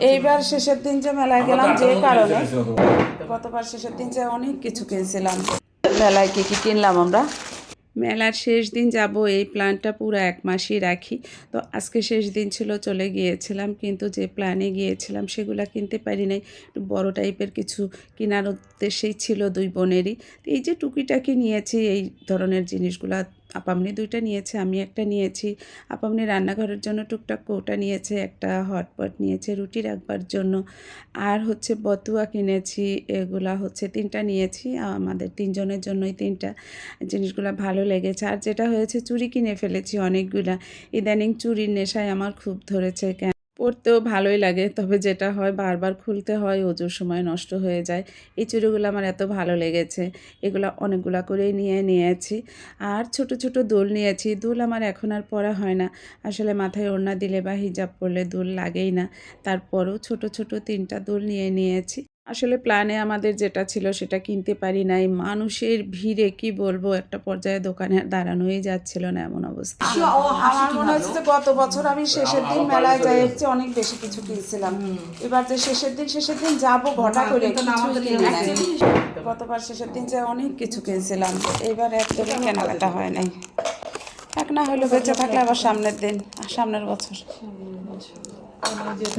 এইবার শেষের দিন যে মেলায় গেলাম যে কারণে গতবার শেষের দিন যে অনেক কিছু কিনছিলাম। মেলায় কি কি কিনলাম আমরা? মেলার শেষ দিন যাব এই প্ল্যানটা পুরো এক মাসই রাখি। তো আজকে শেষ দিন ছিল চলে গিয়েছিলাম কিন্তু যে প্ল্যানে গিয়েছিলাম সেগুলো কিনতে পারি নাই। একটু বড় টাইপের কিছু কেনার উদ্দেশ্যেই ছিল দুই বোনেরই। তো এই যে টুকিটাকি নিয়েছি এই ধরনের জিনিসগুলো আপামনি দুইটা নিয়েছে, আমি একটা নিয়েছি। আপামনি রান্নাঘরের জন্য টুকটাক কৌটা নিয়েছে, একটা হটপট নিয়েছে, রুটি রাখবার জন্য। আর হচ্ছে বতুয়া কিনেছি, এগুলা হচ্ছে তিনটা নিয়েছি আমাদের তিনজনের জন্যই তিনটা জিনিসগুলো ভালো লেগেছে। আর যেটা হয়েছে, চুরি কিনে ফেলেছি অনেকগুলা। ইদানিং চুরির নেশায় আমার খুব ধরেছে কেন পরতেও ভালোই লাগে, তবে যেটা হয় বারবার খুলতে হয়, ওজোর সময় নষ্ট হয়ে যায়। এই চুড়িগুলো আমার এত ভালো লেগেছে, এগুলো অনেকগুলা করে নিয়ে নিয়েছি। আর ছোট ছোট দোল নিয়েছি, দোল আমার এখন আর পরা হয় না। আসলে মাথায় ওড়না দিলে বা হিজাব পরলে দোল লাগেই না। তারপরও ছোট ছোট তিনটা দোল নিয়ে নিয়েছি। আসলে প্ল্যানে আমাদের যেটা ছিল সেটা কিনতে পারি নাই। মানুষের ভিড়ে কি বলব? একটা পর্যায়ে দোকানে দাঁড়ানোই যাচ্ছিল না এমন অবস্থা। আমার মনে হচ্ছে যে গত বছর আমি শেষের দিন মেলায় যাই চেয়ে অনেক বেশি কিছু কিনছিলাম। এবার যে শেষের দিন শেষের দিন যাব ঘটা করে। গতবার শেষের দিন যে অনেক কিছু কিনছিলাম এবার একদমই কেনাকাটা হয় নাই। এক না হলো বেঁচে থাকলে আবার সামনের দিন সামনের বছর।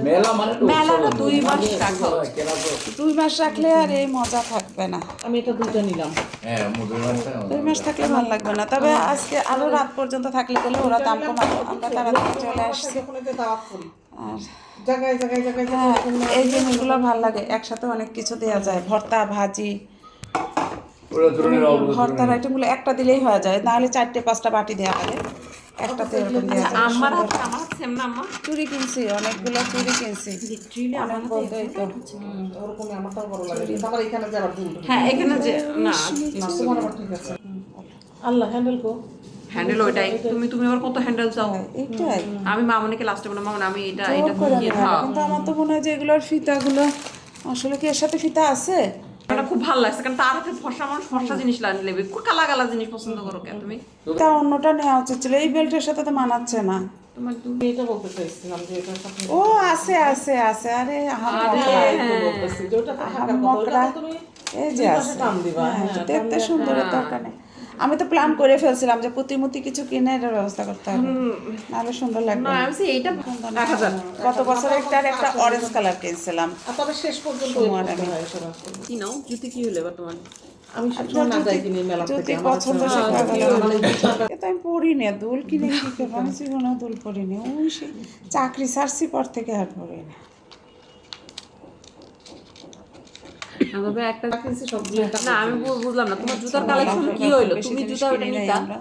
মেলা মানে দুই মাস রাখা কেনা তো। দুই মাস রাখলে আর এই মজা থাকবে না। আমি এটা দুইটা নিলাম। হ্যাঁ দুই মাস থাকলে ভালো লাগবে না। তবে আজকে আরও রাত পর্যন্ত থাকলে বলে ওরা দাম কমাবো আমরা তাড়াতাড়ি চলে আসছি। আর হ্যাঁ এই জিনিসগুলো ভালো লাগে। একসাথে অনেক কিছু দেওয়া যায়। ভর্তা ভাজি ভর্তার আইটেমগুলো একটা দিলেই হয়ে যায়। নাহলে চারটে পাঁচটা বাটি দেওয়া লাগে। একটাতে এরকম দেওয়া যায়। আমার সেম না চুরি কিনছি অনেকগুলো চুরি কিনছি। অনেক বলতে তো ওরকম আমারটাও বড় লাগে কিন্তু আমার এখানে যে আবার হ্যাঁ এখানে যে না না তোমার আবার ঠিক আছে। আল্লাহ হ্যান্ডেল কো হ্যান্ডেল ওইটাই। তুমি তুমি আবার কত হ্যান্ডেল চাও? এইটাই। আমি মামনিকে লাস্টে বললাম মামনি আমি এটা এটা খাও কিন্তু আমার তো মনে হয় যে এগুলোর ফিতাগুলো আসলে কি এর সাথে ফিতা আছে? এটা খুব ভালো লাগছে কারণ তার হাতে ফর্সা মানুষ ফর্সা জিনিস নেবে। খুব কালা কালা জিনিস পছন্দ করো কেন তুমি? তা অন্যটা নেওয়া উচিত ছিল। এই বেল্টের সাথে তো মানাচ্ছে না। তোমার এটা বলতে চাইছিলাম যে এটা সাথে ও আছে আছে আছে আরে আহাম বলতেছি যে ওটা থাকার কথা মকরা। এই যে আছে। হ্যাঁ, দেখতে সুন্দরের দরকার নেই। আমি তো প্ল্যান করে ফেলছিলাম যে প্রতিমূর্তি কিছু কিনে এটার ব্যবস্থা করতে হবে। নাহলে সুন্দর লাগবে না। আমি গত বছর একটা আর একটা অরেঞ্জ কালার কিনছিলাম। তবে শেষ পর্যন্ত। কি নাও? জুতি কি হলো এবার তোমার? আমি যদি- পছন্দ আমি পড়ি না দুল কিনে কি করব? আমি দুল ওই চাকরি ছাড়ছি পর থেকে আর পড়ি না। একটা হ্যাঁ, না আমি বুঝলাম না তোমার জুতার কালেকশন কি হইল? তুমি জুতা ওটা নিতা? আমরা।